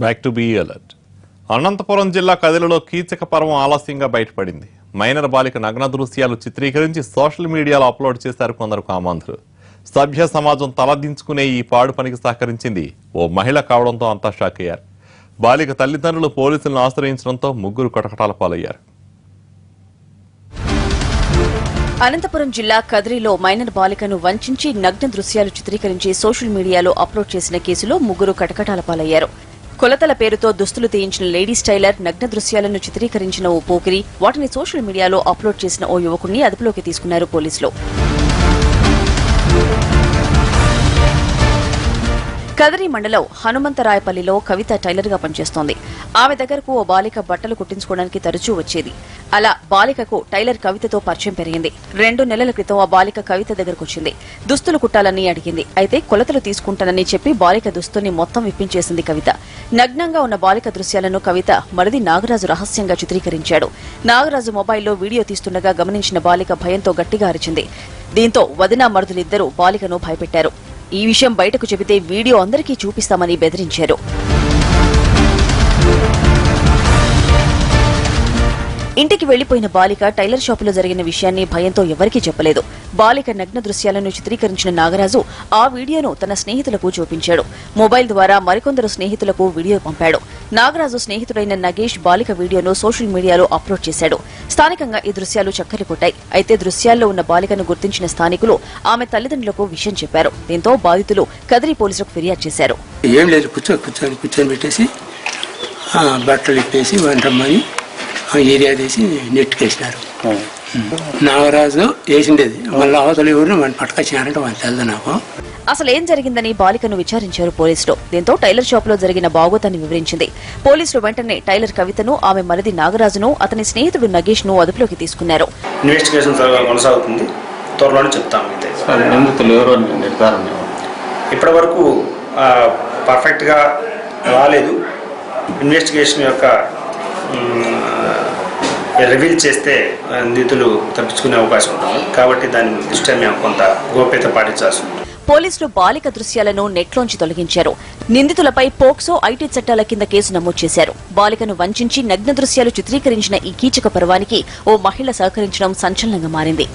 Back to be alert Anantapuram జిల్లా కదిలలో కీచక పర్వం ఆలస్యంగా బయటపడింది. మైనర్ బాలిక నగ్న దృశ్యాలు చిత్రీకరించి సోషల్ మీడియాలో అప్లోడ్ చేశారు కొందరు కామాంధులు సభ్య సమాజం తలదించుకునే ఈ పాడు పనికి సహకరించింది ఓ మహిళ కావడంతో అంతా షాక్ అయ్యారు. బాలిక తల్లిదండ్రులు పోలీసులను ఆశ్రయించడంతో ముగ్గురు కటకటాల పాలయ్యారు. అనంతపురం జిల్లా కదిరిలో మైనర్ బాలికను వంచించి నగ్న దృశ్యాలు చిత్రీకరించి సోషల్ మీడియాలో అప్లోడ్ చేసిన కేసులో ముగ్గురు కటకటాల పాలయ్యారు. కొలతల పేరుతో దుస్తులు తీయించిన లేడీస్ టైలర్ నగ్న దృశ్యాలను చిత్రీకరించిన ఓ పోకిరి వాటిని సోషల్ మీడియాలో అప్లోడ్ చేసిన ఓ యువకుడిని అదుపులోకి తీసుకున్నారు పోలీసులు. కదరి మండలం హనుమంతరాయపల్లిలో కవిత టైలర్గా పనిచేస్తోంది. ఆమె దగ్గరకు ఓ బాలిక బట్టలు కుట్టించుకోవడానికి తరచూ వచ్చేది. అలా బాలికకు టైలర్ కవితతో పరిచయం పెరిగింది. రెండు నెలల క్రితం ఆ బాలిక కవిత దగ్గరకు వచ్చింది. దుస్తులు కుట్టాలని అడిగింది. అయితే కొలతలు తీసుకుంటానని చెప్పి బాలిక దుస్తుల్ని మొత్తం విప్పించేసింది కవిత. నగ్నంగా ఉన్న బాలిక దృశ్యాలను కవిత మరిది నాగరాజు రహస్యంగా చిత్రీకరించాడు. నాగరాజు మొబైల్లో వీడియో తీస్తుండగా గమనించిన బాలిక భయంతో గట్టిగా అరిచింది. దీంతో వదినా మరుదులిద్దరూ బాలికను భయపెట్టారు. ఈ విషయం బయటకు చెబితే వీడియో అందరికీ చూపిస్తామని బెదిరించారు. ఇంటికి వెళ్ళిపోయిన బాలిక టైలర్ షాపులో జరిగిన విషయాన్ని భయంతో ఎవరికీ చెప్పలేదు. బాలిక నగ్న దృశ్యాలను చిత్రీకరించిన నాగరాజు ఆ వీడియోను తన స్నేహితులకు చూపించాడు. మొబైల్ ద్వారా మరికొందరు స్నేహితులకు వీడియో పంపాడు. నాగరాజు స్నేహితుడైన నగేష్ బాలిక వీడియోను సోషల్ మీడియాలో అప్లోడ్ చేశాడు. స్థానికంగా ఈ దృశ్యాలు చక్కర్లు కొట్టాయి. అయితే దృశ్యాల్లో ఉన్న బాలికను గుర్తించిన స్థానికులు ఆమె తల్లిదండ్రులకు విషయం చెప్పారు. దీంతో బాధితులు కదిరి పోలీసులకు ఫిర్యాదు చేశారు. ఏం లేదు కూర్చో కూర్చొని కూర్చొని పెట్టేసి బట్టలు ఇప్పేసి రమ్మని ఏరియా తీసి నెట్కి వేసినారు నాగరాజు వేసిండేది. మళ్ళీ అవతల ఎవరు వాడిని పట్టుకొచ్చినారంటే వాళ్ళు తెలియదు నాకు. అసలు ఏం జరిగిందని బాలికను విచారించారు పోలీసులు. దీంతో టైలర్ షాప్లో జరిగిన బాగోతాన్ని వివరించింది. పోలీసులు వెంటనే టైలర్ కవితను ఆమె మరిది నాగరాజును అతని స్నేహితుడు నగేష్ను అదుపులోకి తీసుకున్నారు. ఇన్వెస్టిగేషన్ కొనసాగుతుంది. త్వరలోనే చెప్తాం నిందితులు ఎవరు నిర్ధారణ ఇప్పటి వరకు పర్ఫెక్ట్గా రాలేదు. ఇన్వెస్టిగేషన్ యొక్క రివీల్ చేస్తే నిధులు తప్పించుకునే అవకాశం ఉంటుంది. కాబట్టి దాని దృష్ట్యా మేము కొంత గోప్యత పాటించాల్సి ఉంటుంది. పోలీసులు బాలిక దృశ్యాలను నెట్లోంచి తొలగించారు. నిందితులపై పోక్సో ఐటీ చట్టాల కింద కేసు నమోదు చేశారు. బాలికను వంచి నగ్న దృశ్యాలు చిత్రీకరించిన ఈ కీచక పర్వానికి ఓ మహిళ సహకరించడం సంచలనంగా మారింది.